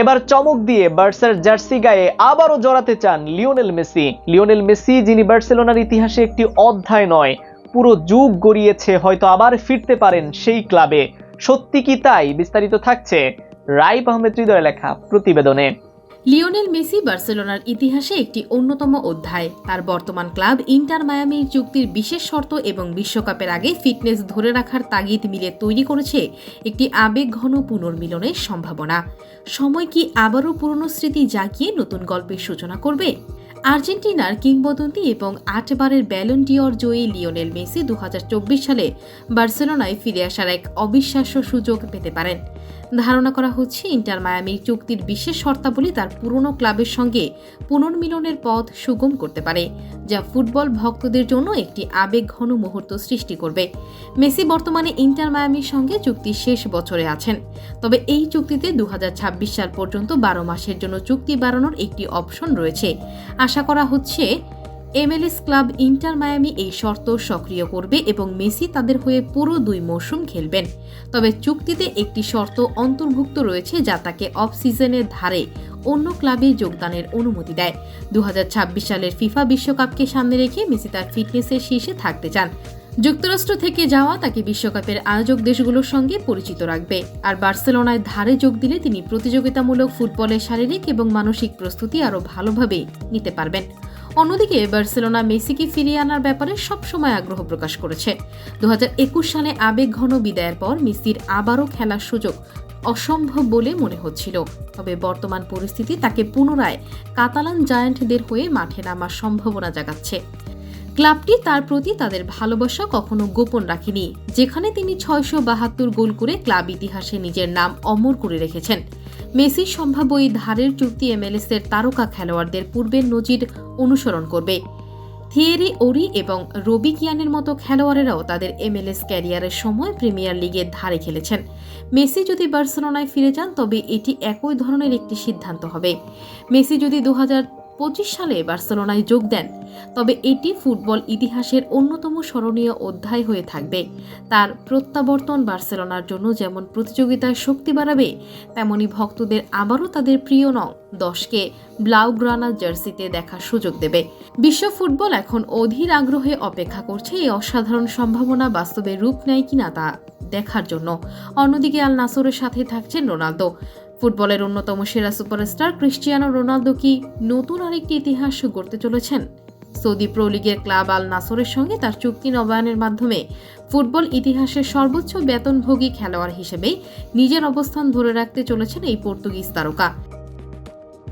এবার চমক দিয়ে বার্সার জার্সি গায়ে আবারও জড়াতে চান লিওনেল মেসি। লিওনেল মেসি, যিনি বার্সেলোনার ইতিহাসে একটি অধ্যায় নয়, পুরো যুগ গড়িয়েছে, হয়তো আবার ফিরতে পারেন সেই ক্লাবে। সত্যি কি তাই বিস্তারিত থাকছে রাইপ আহমেদ হৃদয় লেখা প্রতিবেদনে। লিওনেল মেসি বার্সেলোনার ইতিহাসে একটি অন্যতম অধ্যায়। তার বর্তমান ক্লাব ইন্টার মায়ামির চুক্তির বিশেষ শর্ত এবং বিশ্বকাপের আগে ফিটনেস ধরে রাখার তাগিদ মিলে তৈরি করেছে একটি আবেগঘন পুনর্মিলনের সম্ভাবনা। সময় কি আবারও পুরনো স্মৃতি জাগিয়ে নতুন গল্পের সূচনা করবে? আর্জেন্টিনার কিংবদন্তি এবং আটবারের ব্যালন ডিওর জয়ী লিওনেল মেসি দুহাজার চব্বিশ সালে বার্সেলোনায় ফিরে আসার এক অবিশ্বাস্য সুযোগ পেতে পারেন। ধারণা করা হচ্ছে ইন্টার মায়ামির চুক্তির বিশেষ শর্তাবলী তার পুরনো ক্লাবের সঙ্গে পুনর্মিলনের পথ সুগম করতে পারে, যা ফুটবল ভক্তদের জন্য একটি আবেগঘন মুহূর্ত সৃষ্টি করবে। মেসি বর্তমানে ইন্টার মায়ামির সঙ্গে চুক্তির শেষ বছরে আছেন, তবে এই চুক্তিতে দু হাজার ছাব্বিশ সাল পর্যন্ত বারো মাসের জন্য চুক্তি বাড়ানোর একটি অপশন রয়েছে। আশা করা হচ্ছে, এমএলএস ক্লাব ইন্টার মায়ামি এই শর্ত সক্রিয় করবে এবং মেসি তাদের হয়ে পুরো দুই মৌসুম খেলবেন। তবে চুক্তিতে একটি শর্ত অন্তর্ভুক্ত রয়েছে যা তাকে অফ সিজনের ধারে অন্য ক্লাবে যোগদানের অনুমতি দেয়। দু হাজার ছাব্বিশ সালের ফিফা বিশ্বকাপকে সামনে রেখে মেসি তার ফিটনেসের শীর্ষে থাকতে চান। যুক্তরাষ্ট্র থেকে যাওয়া তাকে বিশ্বকাপের আয়োজক দেশগুলোর সঙ্গে পরিচিত রাখবে। আর বার্সেলোনায় ধারে যোগ দিলে তিনি প্রতিযোগিতামূলক ফুটবলের শারীরিক এবং মানসিক প্রস্তুতি আরও ভালোভাবে নিতে পারবেন। অন্যদিকে বার্সেলোনা মেসিকে ফিরিয়ে আনার ব্যাপারে সবসময় আগ্রহ প্রকাশ করেছে। দু হাজার একুশ সালে আবেগঘন বিদায়ের পর মেসির আবারও খেলার সুযোগ অসম্ভব বলে মনে হচ্ছিল। তবে বর্তমান পরিস্থিতি তাকে পুনরায় কাতালান জায়ান্টদের হয়ে মাঠে নামার সম্ভাবনা জাগাচ্ছে। ক্লাবটি তার প্রতি তাদের ভালোবাসা কখনো গোপন রাখেনি, যেখানে তিনি ছয়শো বাহাত্তর গোল করে ক্লাব ইতিহাসে নিজের নাম অমর করে রেখেছেন। মেসির সম্ভাব্য এই ধারের চুক্তি এমএলএস এর তারকা খেলোয়াড়দের পূর্বের নজির অনুসরণ করবে। থিয়েরি, ওরি এবং রবি কিয়ানের মতো খেলোয়াড়েরাও তাদের এমএলএস ক্যারিয়ারের সময় প্রিমিয়ার লিগের ধারে খেলেছেন। মেসি যদি বার্সেলোনায় ফিরে যান, তবে এটি একই ধরনের একটি সিদ্ধান্ত হবে। মেসি যদি দু সালে বার্সেলোনায় যোগ দেন। তবে এটি ফুটবল ইতিহাসের অন্যতম স্মরণীয় অধ্যায় হয়ে থাকবে। তার প্রত্যাবর্তন বার্সেলোনার জন্য যেমন প্রতিযোগিতায় শক্তি বাড়াবে, তেমনি ভক্তদের আবারও তাদের প্রিয় নং দশকে ব্লাউগ্রানা জার্সিতে দেখার সুযোগ দেবে। বিশ্ব ফুটবল এখন অধীর আগ্রহে অপেক্ষা করছে এই অসাধারণ সম্ভাবনা বাস্তবে রূপ নেয় কিনা তা দেখার জন্য। অন্যদিকে আল নাসরের সাথে থাকছেন রোনালদো। ফুটবলের অন্যতম সেরা সুপারস্টার ক্রিশ্চিয়ানো রোনালদো কি নতুন আরেকটি ইতিহাস গড়তে চলেছেন? সৌদি প্রো লিগের ক্লাব আল নাসরের সঙ্গে তার চুক্তি নবায়নের মাধ্যমে ফুটবল ইতিহাসের সর্বোচ্চ বেতনভোগী খেলোয়াড় হিসেবে নিজের অবস্থান ধরে রাখতে চলেছেন এই পর্তুগিজ তারকা।